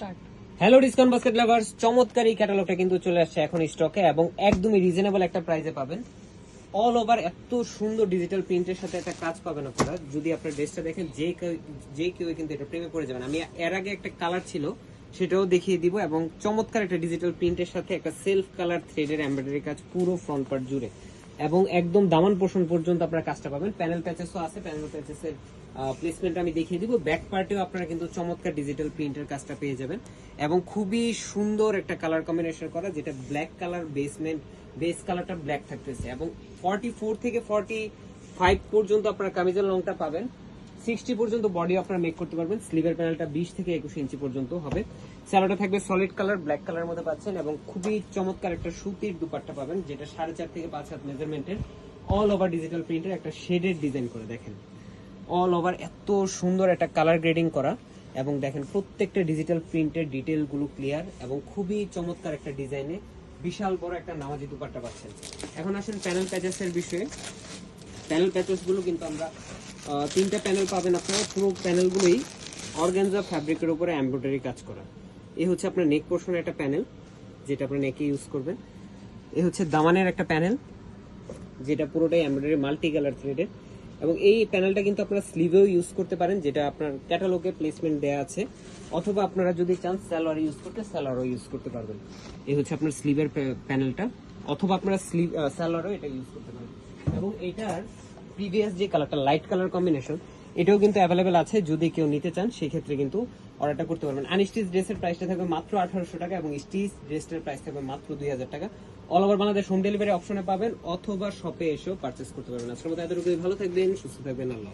Start. Hello discount basket lovers চমৎকার এই ক্যাটালগটা কিন্তু চলে আসছে এখন স্টকে এবং একদমই রিজনেবল একটা প্রাইসে পাবেন। অল ওভার এত সুন্দর ডিজিটাল প্রিন্টের সাথে একটা কাজ পাবেন আপনারা। যদি আপনার ড্রেসটা দেখেন, যে কেউ- যে কেউ কিন্তু এটা প্রেমে পড়ে যাবেন। আমি এর আগে একটা কালার ছিল, সেটাও দেখিয়ে দিব এবং চমৎকার একটা ডিজিটাল প্রিন্টের সাথে একটা সেলফ কালার থ্রেডের এমব্রয়ডারি কাজ পুরো ফ্রন্ট পার্ট জুড়ে। এবং একদম দামান পোষণ পর্যন্ত আপনারা কাজটা পাবেন। প্যানেল প্যাচেসও আছে প্যানেল প্যাচেসের প্লেসমেন্ট আমি দেখিয়ে দিব। ব্যাক পার্টেও আপনারা কিন্তু চমৎকার ডিজিটাল প্রিন্টের কাজটা পেয়ে যাবেন। এবং খুবই সুন্দর একটা কালার কম্বিনেশন করা, যেটা ব্ল্যাক কালার বেসমেন্ট বেস কালারটা ব্ল্যাক থাকতেছে। এবং ফর্টি ফোর থেকে ফর্টি ফাইভ পর্যন্ত আপনারা কামিজের লংটা পাবেন। সিক্সটি পর্যন্ত বডি আপনারা মেক করতে পারবেন। স্লিভের প্যানেলটা বিশ থেকে একুশ ইঞ্চি পর্যন্ত হবে। স্যালোটা থাকবে সলিড কালার ব্ল্যাক কালার মধ্যে পাচ্ছেন এবং খুবই চমৎকার একটা সুতির দুপাট্টা পাবেন, যেটা সাড়ে চার থেকে পাঁচ হাত মেজারমেন্টের অল ওভার ডিজিটাল প্রিন্টের একটা শেডের ডিজাইন করে দেখেন। অল ওভার এত সুন্দর একটা কালার গ্রেডিং করা এবং দেখেন প্রত্যেকটা ডিজিটাল প্রিন্টের ডিটেলগুলো ক্লিয়ার এবং খুবই চমৎকার একটা ডিজাইনে বিশাল বড় একটা নামাজি দুপাট্টা পাচ্ছেন। এখন আসেন প্যানেল প্যাচেস এর বিষয়ে। প্যানেল প্যাচেসগুলো কিন্তু আমরা তিনটা প্যানেল পাবেন আপনারা। পুরো প্যানেলগুলোই অর্গানজা ফ্যাব্রিকের উপরে এমব্রয়ডারি কাজ করা। এই হচ্ছে আপনার নেক পোর্শনের একটা প্যানেল যেটা আপনার নেকে ইউজ করবেন। এই হচ্ছে দামানের একটা প্যানেল যেটা পুরোটাই এমব্রয়ডারি মাল্টি কালার থ্রেডের এবং এই প্যানেলটা কিন্তু আপনারা স্লিভেও ইউজ করতে পারেন, যেটা আপনার ক্যাটালগে প্লেসমেন্ট দেওয়া আছে। অথবা আপনারা যদি চান স্যালোয়ার ইউজ করতে স্যালোয়ারও ইউজ করতে পারবেন। এই হচ্ছে আপনার স্লিভের প্যানেলটা অথবা আপনারা স্লিভ স্যালোয়ারও এটা ইউজ করতে পারেন। এবং এটার প্রিভিয়াস যে কালারটা লাইট কালার কম্বিনেশন এটাও কিন্তু অ্যাভেলেবেল আছে, যদি কেউ নিতে চান, সেক্ষেত্রে কিন্তু অর্ডারটা করতে পারবেন। আনস্টিচ ড্রেসের প্রাইসটা থাকবে মাত্র আঠারোশো টাকা এবং স্টিচ ড্রেসের প্রাইস থাকবে মাত্র দুই হাজার টাকা। All over Bangladesh home delivery অপশনে পাবেন, অথবা শপে এসেও পারচেস করতে পারবেন। আজকের মতো ভালো থাকবেন, সুস্থ থাকবেন, আল্লাহ।